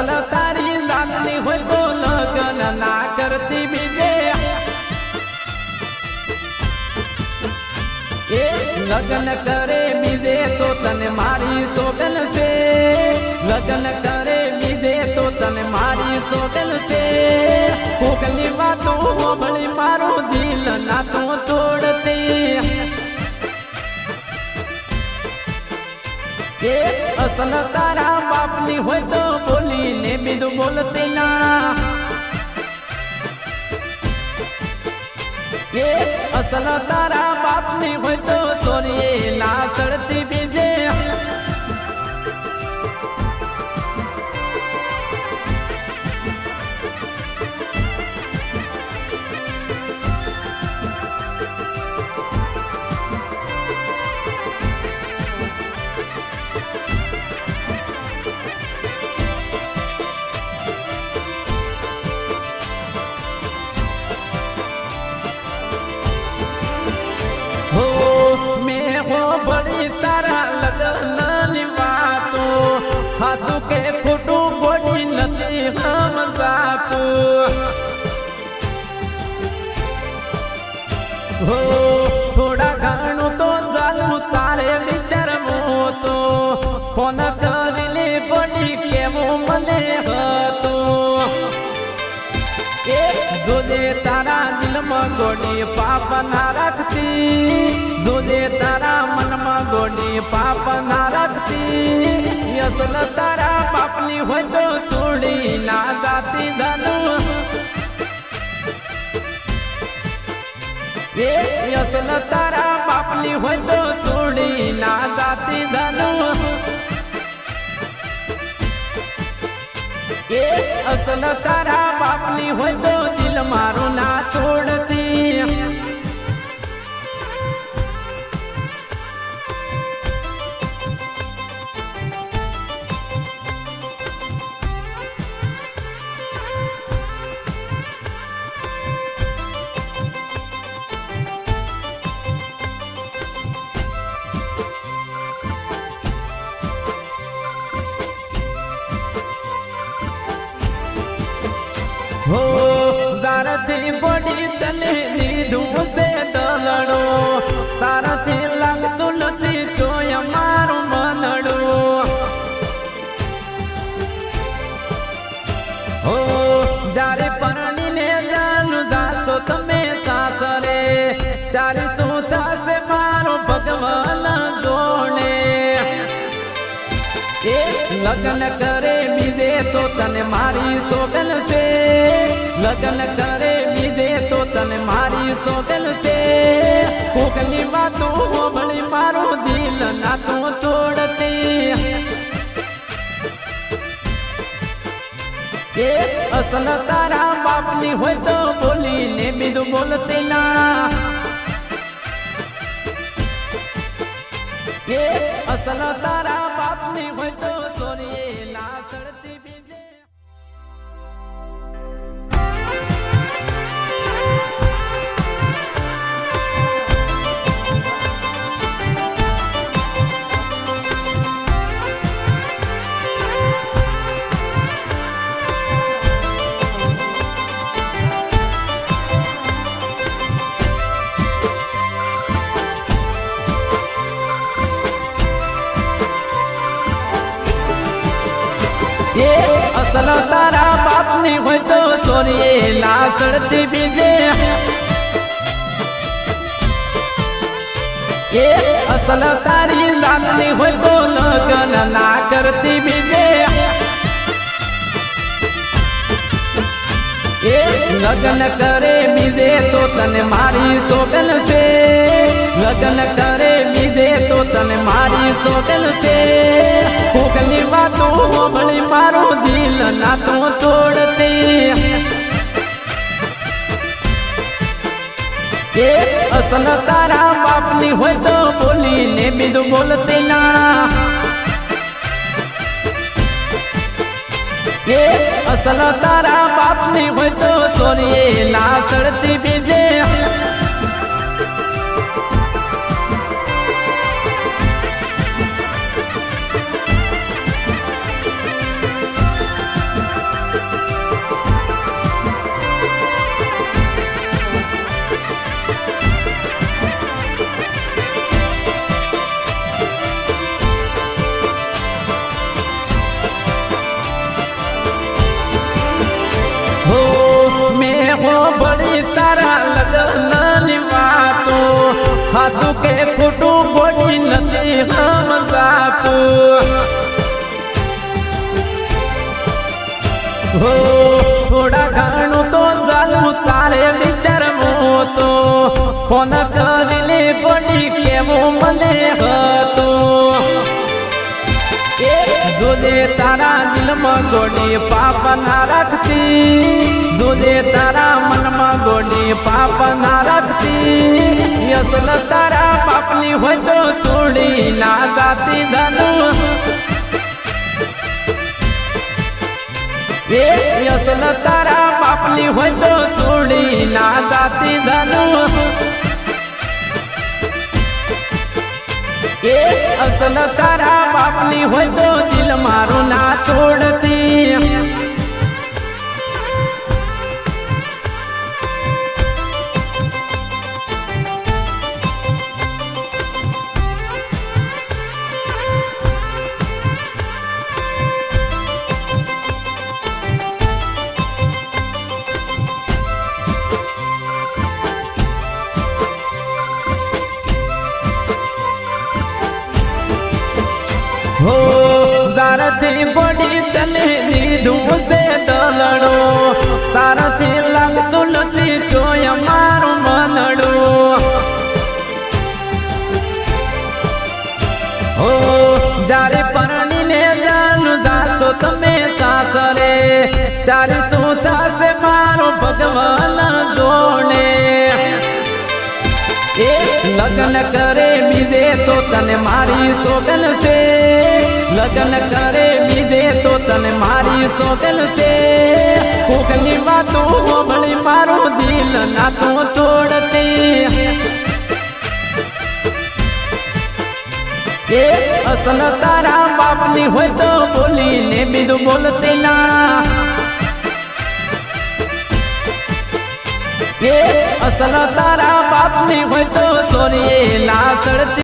અસલ તારી લાલની હોય તો લગન કરતી બીજે. એ લગન કરે બીજે તો તને મારી સોગલ છે. લગન કરે બીજે તો તને મારી સોગલ છે. કોકની વાતો હોબળી મારો દિલ ના તો તોડતી. એ અસલ તારા બાપની હોય તો બોલીને બીજું બોલતી ના. એ અસલ તારા બાપની હોય તો સોરીએ તારા લગ્નની વાતો. હાથું કે ખોટું બોલી નથી સમજાતું. હો, થોડા ઘણું તો ચાલવું તારે વિચારવું તો ફોન કરીને બોલી કેવું મને હતું. એ જોજે તારા દિલમાં ગોડી પાપ ના રાખતી. જોજે તારા મનમાં પાપ ના રાખતી? અસલ તારા પાપની હોય તો છોડી ના જાતી ધનુ. અસલ તારા બાપની હોય તો છોડી ના જાતી ધનુ. એ અસલ તારા પાપની હોય તો દિલ મારું ના હો તારાથી પડી તને દીધું છે દલડો તારાથી લાગતું નથી જોય મારું મનડું. હો લગ્ન કરે બીજે તો તને મારી સોગલ છે. લગન કરે બીજે તો તને મારી સોગલ છે. કોકની વાતો હોબળી મારો દિલ ના તું તોડતી. એ અસલ તારા બાપની હોય તો બોલીને બીજું બોલતી ના. એ અસલ તારા બાપની હોય તો સોરીએ બાપની હોય તો સોરીએ લાસડતી બીજે. એ અસલ તારી લાગણી હોય તો લગન ના કરતી બીજે. એ લગન કરે બીજે તો તને મારી સોગન છે. લગન કરે, બીજે તો તને મારી સોગન તે કોકની વાતો હોબળી મારો દિલ ના તો તોડતે. એ અસલ તારા બાપની હોય તો બોલીને બીજું બોલતે ના. અસલ તારા બાપની હોય તો સોરીએ લાસડતી બીજે તારા લગ્નની વાતો હાચું કે ખોટું ગોડી નથી સમજાતું હો થોડા ઘણું તો જાલું તારે વિચારવું તો ફોન કરીને પડી કેવું મને હતું જોજે તારા દિલમાં ગોડી પાપ ના રાખતી. જોજે તારા મનમાં ગોડી પાપ ના રાખતી. યસન તારા પાપની હોય તો છોડી ના જાતી ધનું યસન તારા પાપની હોય તો છોડી ના જાતી ધનું અસલ તારા બાપની હોય તો દિલ મારું ના તોડતી. હો. તારથી પડી તને દીધું છે દલડો તારાથી લાગતું નથી જોય મારું મનડું. હો, જ્યારે પરણીને જાનું જાશો તમે સાસરે, ત્યારે શું થશે મારો ભગવાન? એ લગ્ન કરે બીજે તો તને મારી સોગન છે. લગ્ન કરે બીજે તો તને મારી સોગન છે. કોકની વાતો હોબળી મારું દિલ ના તું તોડતી. એ અસલ તારા બાપની હોય તો બોલીને બીજું બોલતી ના. એ અસલ તારા બાપની હોય તો સોરી ના સડતી